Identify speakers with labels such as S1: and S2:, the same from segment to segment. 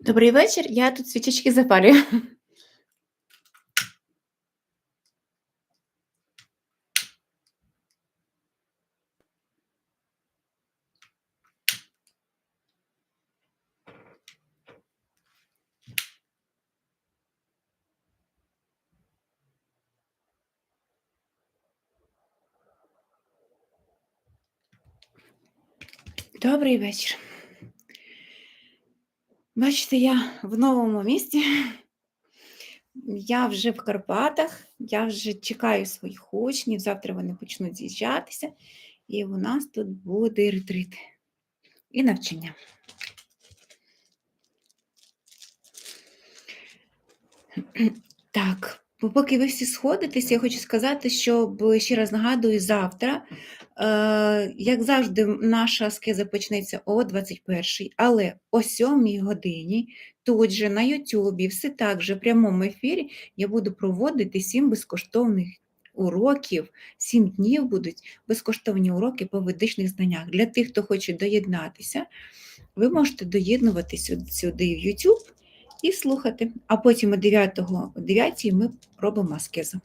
S1: Добрий вечір. Я тут свічечки запалюю. Добрий вечір. Бачите, я в новому місті. Я вже в Карпатах, я вже чекаю своїх учнів, завтра вони почнуть з'їжджатися, і у нас тут буде ретрит і навчання. Так, поки ви всі сходитесь, я хочу сказати, що ще раз нагадую, завтра, е, як завжди, наша аскеза почнеться о 21-й, але о 7 годині тут же на Ютубі, все так же в прямому ефірі я буду проводити 7 безкоштовних уроків, 7 днів будуть безкоштовні уроки по ведичних знаннях. Для тих, хто хоче доєднатися, ви можете доєднуватися сюди в YouTube і слухати. А потім о 9, о 9 ми робимо аскезу.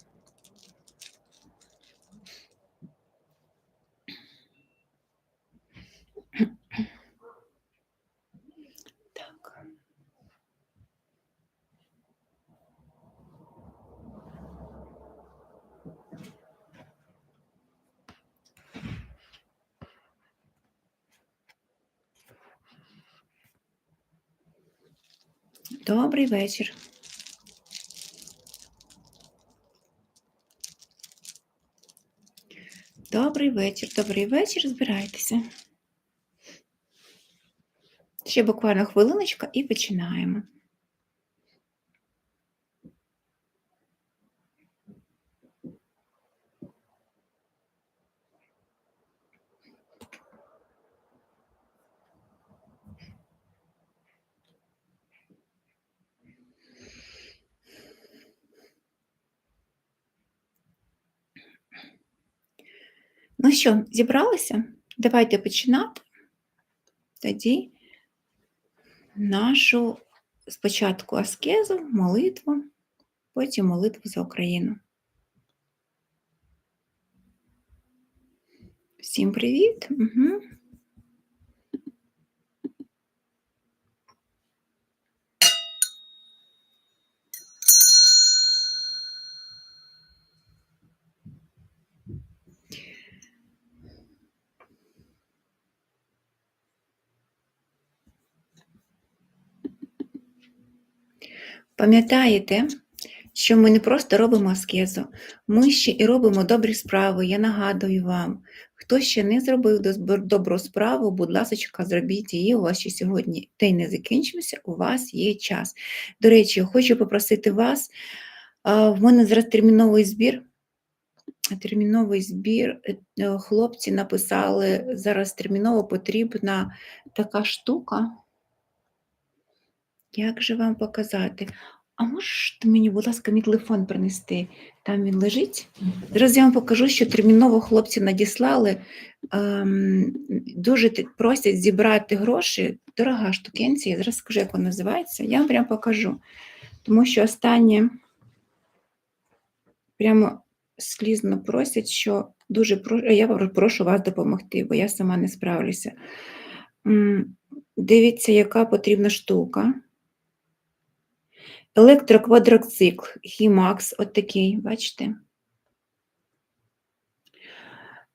S1: Добрий вечір. Добрий вечір, добрий вечір, збирайтеся. Ще буквально хвилиночка і починаємо. Ну що, зібралися? Давайте починати. Тоді нашу спочатку аскезу, молитву, потім молитву за Україну. Всім привіт! Угу. Пам'ятаєте, що ми не просто робимо аскезу, ми ще і робимо добрі справи. Я нагадую вам, хто ще не зробив добру справу, будь ласка, зробіть її. У вас ще сьогодні день не закінчився, у вас є час. До речі, хочу попросити вас, в мене зараз терміновий збір. Терміновий збір, е, хлопці написали, зараз терміново потрібна така штука. Як же вам показати? А можете мені, будь ласка, мій телефон принести? Там він лежить. Зараз я вам покажу, що терміново хлопці надіслали, ем, дуже просять зібрати гроші. Дорога штукенція, я зараз скажу, як вона називається. Я вам прямо покажу. Тому що останнє прямо слізно просять, що дуже прошу, я прошу вас допомогти, бо я сама не справлюся. Дивіться, яка потрібна штука. Електроквадроцикл Хімакс, от такий, бачите?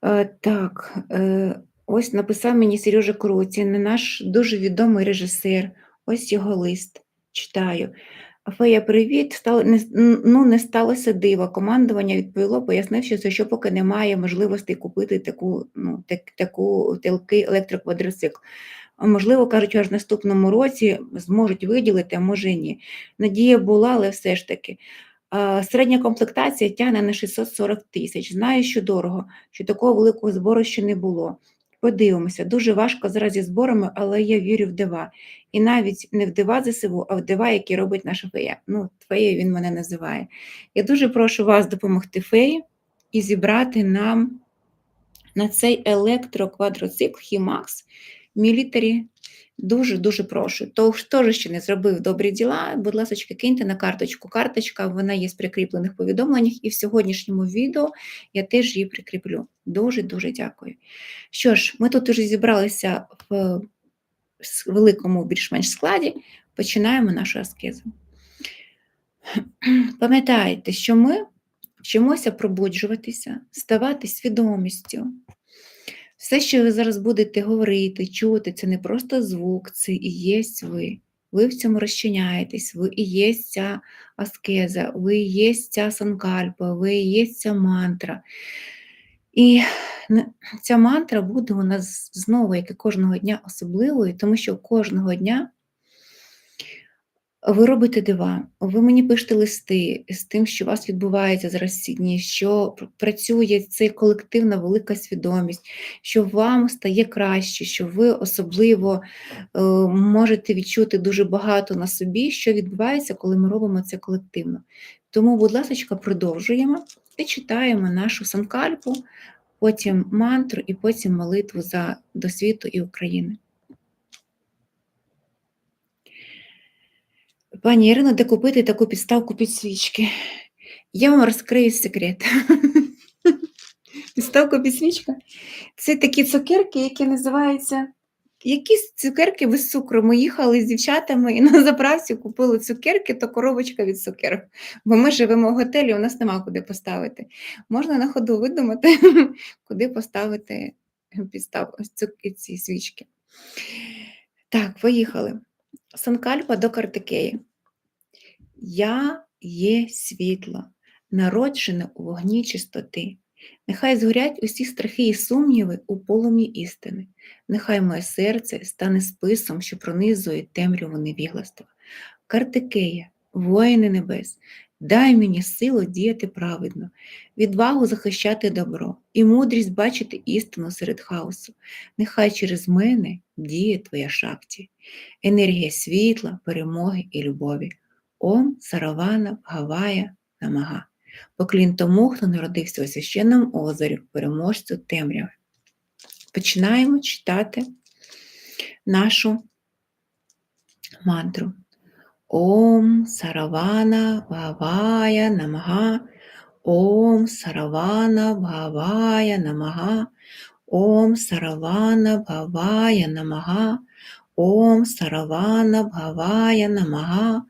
S1: Е, так, е, ось написав мені Сережа Круцін, наш дуже відомий режисер. Ось його лист читаю. Фея, привіт. Стало, не, ну, не сталося диво. Командування відповіло, пояснивши, що поки немає можливості купити таку, ну, так, таку електроквадроцикл. Можливо, кажуть, аж в наступному році зможуть виділити, а може ні. Надія була, але все ж таки. Середня комплектація тягне на 640 тисяч. Знаю, що дорого, що такого великого збору ще не було. Подивимося, дуже важко зараз зі зборами, але я вірю в дива. І навіть не в дива ЗСУ, а в дива, які робить наша фея. Ну, феєю він мене називає. Я дуже прошу вас допомогти феї і зібрати нам на цей електроквадроцикл Хімакс мілітарі. Дуже-дуже прошу. То, хто ж ще не зробив добрі діла, будь ласка, киньте на карточку. Карточка вона є з прикріплених повідомленнях, і в сьогоднішньому відео я теж її прикріплю. Дуже-дуже дякую. Що ж, ми тут уже зібралися в великому більш-менш складі, починаємо нашу аскезу. Пам'ятайте, що ми вчимося пробуджуватися, ставати свідомістю. Все, що ви зараз будете говорити, чути, це не просто звук, це і є ви. Ви в цьому розчиняєтесь, ви і є ця аскеза, ви і є ця санкальпа, ви і є ця мантра. І ця мантра буде у нас знову, як і кожного дня, особливою, тому що кожного дня ви робите дива, ви мені пишете листи з тим, що у вас відбувається зараз ці дні, що працює ця колективна велика свідомість, що вам стає краще, що ви особливо е, можете відчути дуже багато на собі, що відбувається, коли ми робимо це колективно. Тому, будь ласка, продовжуємо і читаємо нашу санкальпу, потім мантру і потім молитву за до світу і України. Пані Ірино, де купити таку підставку під свічки? Я вам розкрию секрет. Підставка під свічка це такі цукерки, які називаються. Якісь цукерки без цукру. Ми їхали з дівчатами і на заправці купили цукерки, то коробочка від цукерок. Бо ми живемо в готелі, у нас нема куди поставити. Можна на ходу видумати, куди поставити підставку ці свічки. Так, поїхали. Санкальпа до Картикеї. Я є світло, народжене у вогні чистоти. Нехай згорять усі страхи і сумніви у полум'ї істини. Нехай моє серце стане списом, що пронизує темряву невігластва. Картикея, воїни небес, дай мені силу діяти праведно, відвагу захищати добро і мудрість бачити істину серед хаосу. Нехай через мене діє твоя шакті, енергія світла, перемоги і любові. Ом Саравана Гавая Намага. Поклін тому, хто народився у священному озері, переможцю темряви. Починаємо читати нашу мантру. Ом Саравана Бхавая Намага, Ом Саравана Бхавая Намага, Ом Саравана Бхавая Намага, Ом Саравана Бхавая Намага,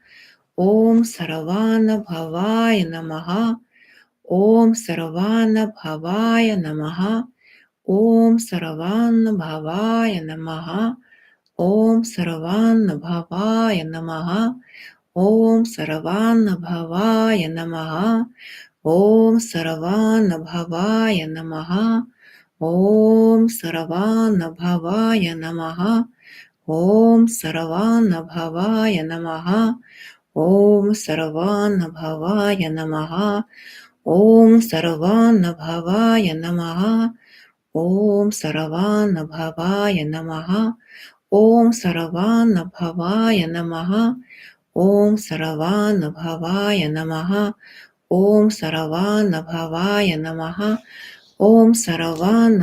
S1: Ом Саравана Бхавая Намага, Ом Саравана Бхавая Намага, Ом Саравана Бхавая Намага, Ом Саравана Бхавая Намага, Ом Саравана Бхавая Намага, Ом Саравана Бхавая Намага, Ом Саравана Бхавая Намага, Ом Саравана Бхавая Намага, Ом Саравана Бхавая Намага, Ом Саравана Бхавая Намага, Ом Саравана Бхавая Намага, Ом Саравана Бхавая Намага, Ом Саравана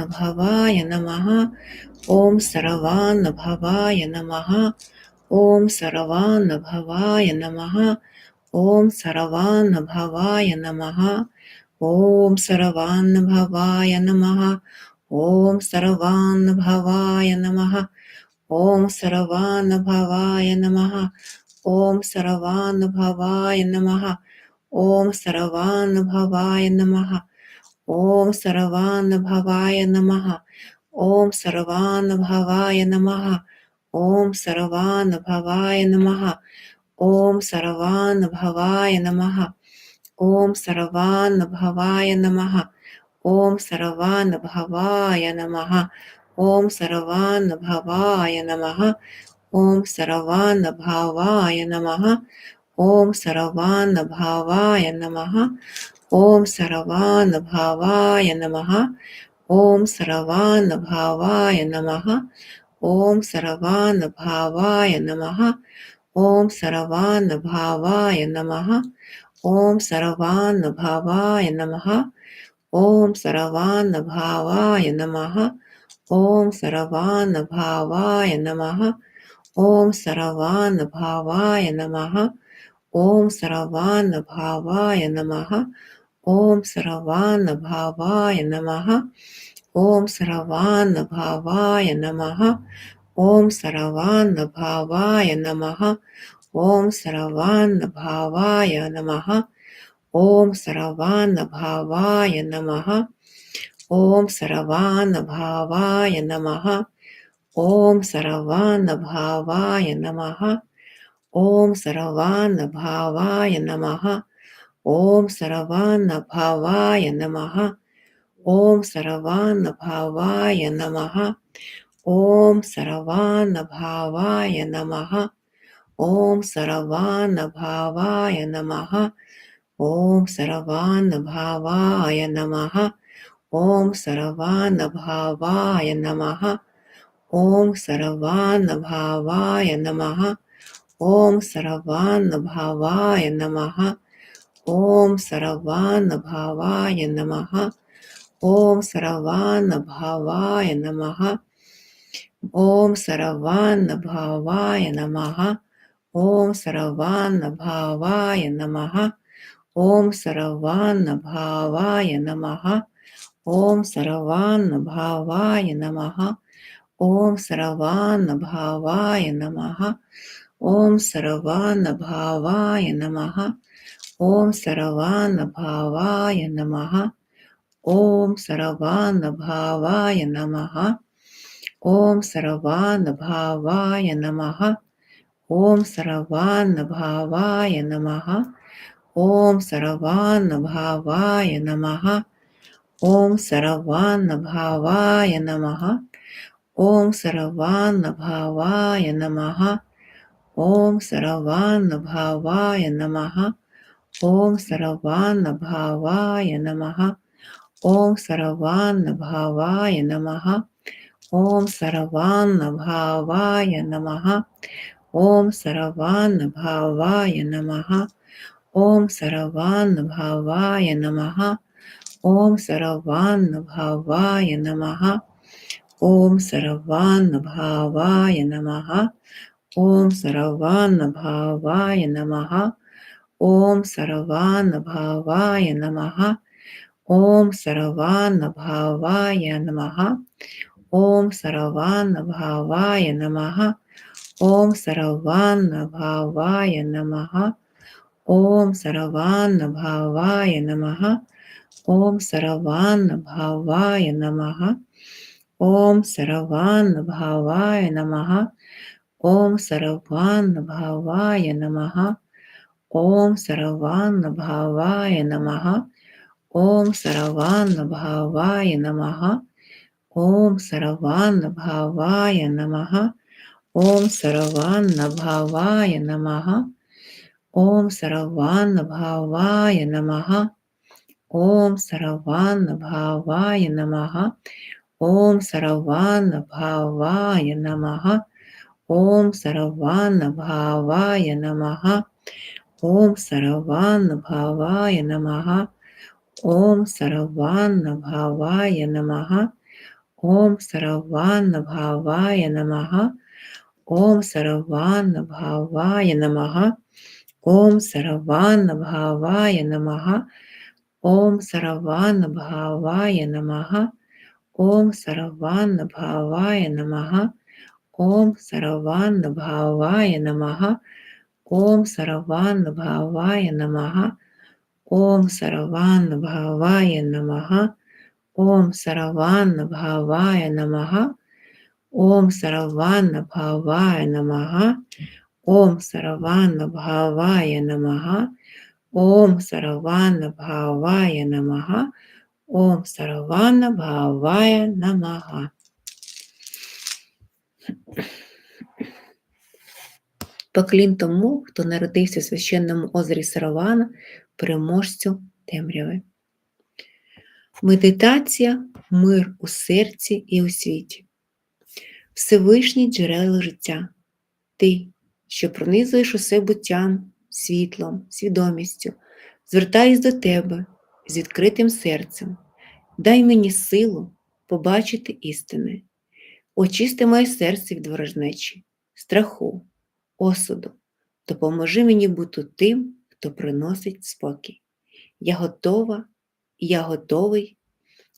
S1: Бхавая Намага, Ом Саравана Бхавая Намага, Ом Саравана Бхавая Намага, Ом Саравана Бхавая Намага, Ом Саравана Бхавая Намага, Ом Саравана Бхавая Намага, Ом Саравана Бхавая Намага, Ом Саравана Бхавая Намага, Ом Саравана Бхавая Намага, Ом Саравана Бхавая Намага, Ом Саравана Бхавая Намага, Ом Саравана Бхавая Намага, Ом Саравана Бхавая Намага, Ом Саравана Бхавая Намага, Ом Саравана Бхавая Намага, Ом Саравана Бхавая Намага, Ом Саравана Бхавая Намага, Ом Саравана Бхавая Намага, Ом Саравана Бхавая Намага, Ом Саравана Бхавая Намага, Ом Саравана Бхавая Намага, Ом Саравана Бхавая Намаха, Ом Саравана Бхавая Намаха, Ом Саравана Бхавая Намаха, Ом Саравана Бхавая Намаха, Ом Саравана Бхавая Намаха, Ом Саравана Бхавая Намаха, Ом Саравана Бхавая Намаха, Ом Саравана Бхавая Намаха, Ом Саравана Бхавая Намаха, Ом Саравана Бхавая Намаха, Ом Саравана Бхавая Намаха, Ом Саравана Бхавая Намаха, Ом Саравана Бхавая Намаха, Ом Саравана Бхавая Намаха, Ом Саравана Бхавая Намаха, Ом Саравана Бхавая Намаха, Ом Саравана Бхавая Намаха, Ом Саравана Бхавая Намаха, Ом Саравана Бхавая Намаха, Ом Саравана Бхавая Намаха, Ом Саравана Бхавая Намаха, Ом Саравана Бхавая Намаха, Ом Саравана Бхавая Намаха, Ом Саравана Бхавая Намаха, Ом Саравана Бхавая Намаха, Ом Саравана Бхавая Намаха, Ом Саравана Бхавая Намаха, Ом Саравана Бхавая Намаха, Ом Саравана Бхавая Намаха, Ом Саравана Бхавая Намаха, Ом Саравана Бхавая Намаха, Ом Саравана Бхавая Намаха, Ом Саравана Бхавая Намаха, Ом Саравана Бхавая Намаха, Ом Саравана Бхавая Намаха, Ом Саравана Бхавая Намаха, Ом Саравана Бхавая Намаха, Ом Саравана Бхавая Намаха, Ом Саравана Бхавая Намаха, Ом Саравана Бхавая Намаха, Ом Саравана Бхавая Намаха, Ом Саравана Бхавая Намаха, Ом Саравана Бхавая Намаха, Ом Саравана Бхавая Намаха, Ом Саравана Бхавая Намаха, Ом Саравана Бхавая Намаха, Ом Саравана Бхавая Намаха, Ом Саравана Бхавая Намаха, Ом Саравана Бхавая Намаха, Ом Саравана Бхавая Намаха, Ом Саравана Бхавая Намаха, Ом Саравана Бхавая Намаха, Ом Саравана Бхавая Намаха, Ом Саравана Бхавая Намаха, Ом Саравана Бхавая Намаха, Ом Саравана Бхавая Намаха, Ом Саравана Бхавая Намаха, Ом Саравана Бхавая Намаха, Ом Саравана Бхавая Намаха, Ом Саравана Бхавая Намаха, Ом Саравана Бхавая Намаха, Ом Саравана Бхавая Намаха, Ом Саравана Бхавая Намаха, Ом Саравана Бхавая Намаха, Ом Саравана Бхавая Намаха, Ом Саравана Бхавая Намаха, Ом Саравана Бхавая Намаха, Ом Сараван Бхавая Намага, Ом Сараван Бхавая Намага, Ом Сараван Бхавая Намага, Ом Сараван Бхавая Намага, Ом Сараван Бхавая Намага, Ом Саравана Бхавая Намага. Поклін тому, хто народився в священному озері Саравана, переможцю темряви. Медитація мир у серці і у світі. Всевишній джерело життя. Ти, що пронизуєш усе буттям, світлом, свідомістю, звертаюсь до тебе з відкритим серцем. Дай мені силу побачити істини, очисти моє серце від ворожнечі, страху, осуду, допоможи мені бути тим, хто приносить спокій. Я готова, я готовий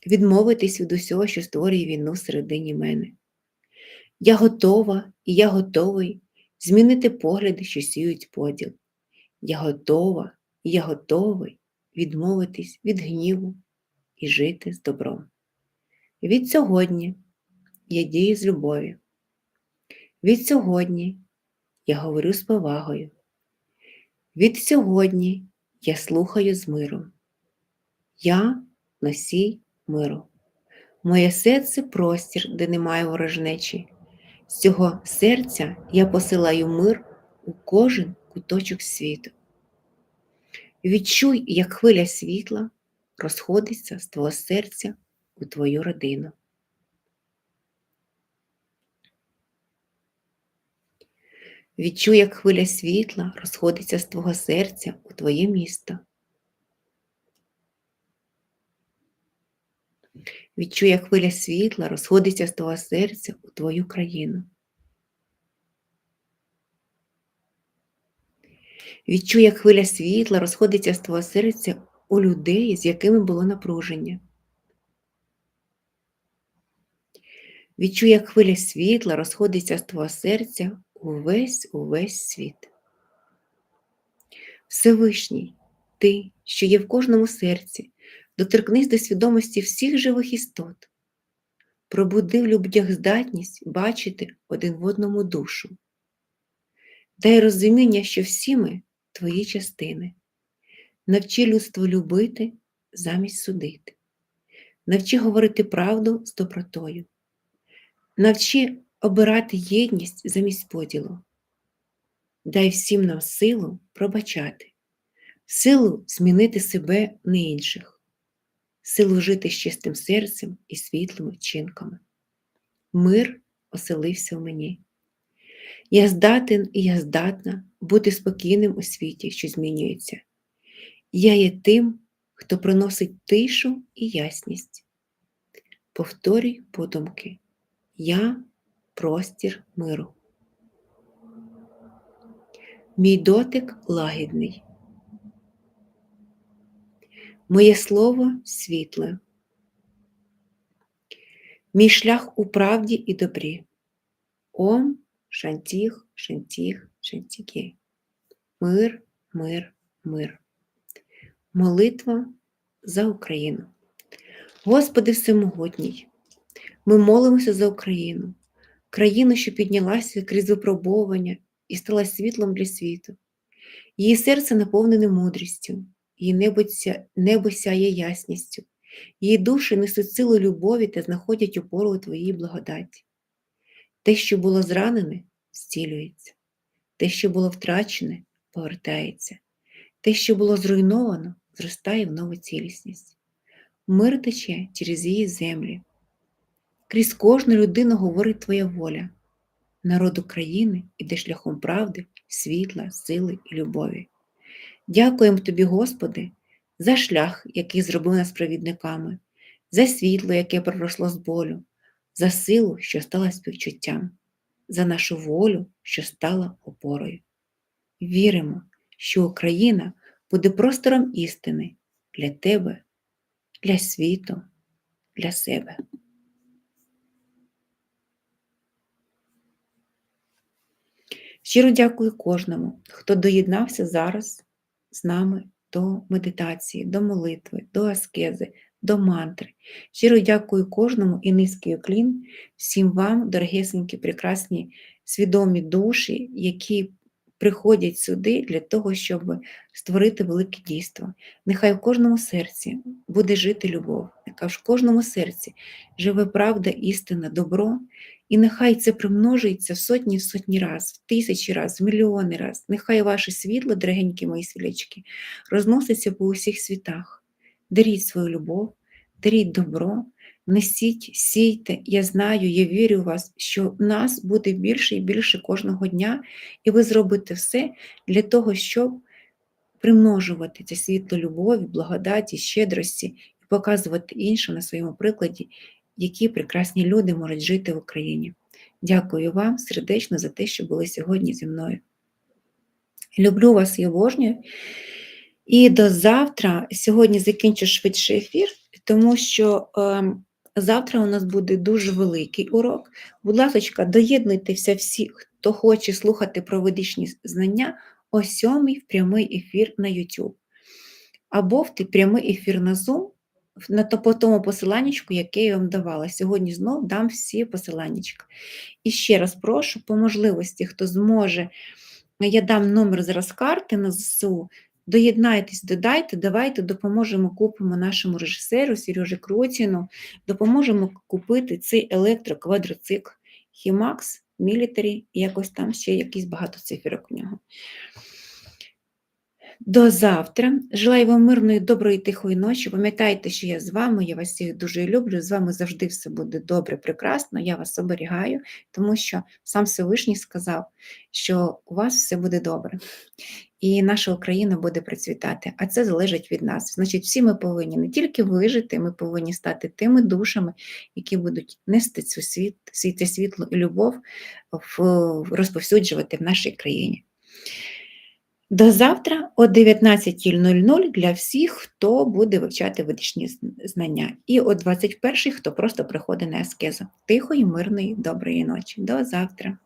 S1: відмовитись від усього, що створює війну всередині мене. Я готова і я готовий змінити погляди, що сіють поділ. Я готова і я готовий відмовитись від гніву і жити з добром. Від сьогодні я дію з любові. Від сьогодні я говорю з повагою. Від сьогодні я слухаю з миром. Я носій миру. Моє серце простір, де немає ворожнечі. З цього серця я посилаю мир у кожен куточок світу. Відчуй, як хвиля світла розходиться з твого серця у твою родину. Відчуй, як хвиля світла розходиться з твого серця у твоє місто. Відчуй, як хвиля світла розходиться з твого серця у твою країну. Відчуй, як хвиля світла розходиться з твого серця у людей, з якими було напруження. Відчуй, як хвиля світла розходиться з твого серця увесь увесь світ. Всевишній, ти, що є в кожному серці, доторкнись до свідомості всіх живих істот, пробуди в людях здатність бачити один в одному душу. Дай розуміння, що всі ми твої частини. Навчи людство любити замість судити. Навчи говорити правду з добротою. Навчи обирати єдність замість поділу. Дай всім нам силу пробачати, силу змінити себе на інших, силу жити з чистим серцем і світлими вчинками. Мир оселився в мені. Я здатен і я здатна бути спокійним у світі, що змінюється. Я є тим, хто приносить тишу і ясність. Повторюй подумки. Я простір миру. Мій дотик лагідний. Моє слово світле. Мій шлях у правді і добрі. Ом, шантіх, шантіх, шантіки. Мир, мир, мир. Молитва за Україну. Господи Всемогутній, ми молимося за Україну, країну, що піднялася крізь випробовування і стала світлом для світу. Її серце наповнене мудрістю, її небо, ся... небо сяє ясністю, її душі несуть силу любові та знаходять опору у Твоїй благодаті. Те, що було зранене, зцілюється, те, що було втрачене, повертається, те, що було зруйновано, зростає в нову цілісність. Мир тече через її землі. Крізь кожну людину говорить Твоя воля. Народ України іде шляхом правди, світла, сили і любові. Дякуємо Тобі, Господи, за шлях, який зробив нас провідниками, за світло, яке проросло з болю, за силу, що стала співчуттям, за нашу волю, що стала опорою. Віримо, що Україна буде простором істини для тебе, для світу, для себе. Щиро дякую кожному, хто доєднався зараз з нами до медитації, до молитви, до аскези, до мантри. Щиро дякую кожному і низький уклін всім вам, дорогесенькі, прекрасні, свідомі душі, які приходять сюди для того, щоб створити велике дійство. Нехай в кожному серці буде жити любов, нехай в кожному серці живе правда, істина, добро, і нехай це примножується в сотні в сотні раз, в тисячі раз, в мільйони раз. Нехай ваше світло, дорогенькі мої свілячки, розноситься по усіх світах. Даріть свою любов, даріть добро, несіть, сійте. Я знаю, я вірю в вас, що нас буде більше і більше кожного дня, і ви зробите все для того, щоб примножувати це світло любові, благодаті, щедрості і показувати іншим на своєму прикладі, які прекрасні люди можуть жити в Україні. Дякую вам сердечно за те, що були сьогодні зі мною. Люблю вас і обожнюю. І до завтра. Сьогодні закінчу швидше ефір, тому що е, завтра у нас буде дуже великий урок. Будь ласка, доєднуйтеся всі, хто хоче слухати про ведичні знання о сьомій в прямий ефір на YouTube. Або в прямий ефір на Zoom на то, по тому посиланнячку, яке я вам давала. Сьогодні знов дам всі посиланнячка. І ще раз прошу, по можливості, хто зможе, я дам номер зараз карти на ЗСУ. Доєднайтесь, додайте, давайте допоможемо купимо нашому режисеру Сережі Кротіну, допоможемо купити цей електроквадроцикл Himax Military, і якось там ще якісь багато циферок у нього. До завтра. Желаю вам мирної, доброї, тихої ночі. Пам'ятайте, що я з вами, я вас всіх дуже люблю. З вами завжди все буде добре, прекрасно. Я вас оберігаю, тому що сам Всевишній сказав, що у вас все буде добре. І наша Україна буде процвітати, а це залежить від нас. Значить, всі ми повинні не тільки вижити, ми повинні стати тими душами, які будуть нести цю світ, це світло і любов розповсюджувати в нашій країні. До завтра о 19.00 для всіх, хто буде вивчати ведичні знання. І о 21.00, хто просто приходить на ескезу. Тихої, мирної, доброї ночі. До завтра.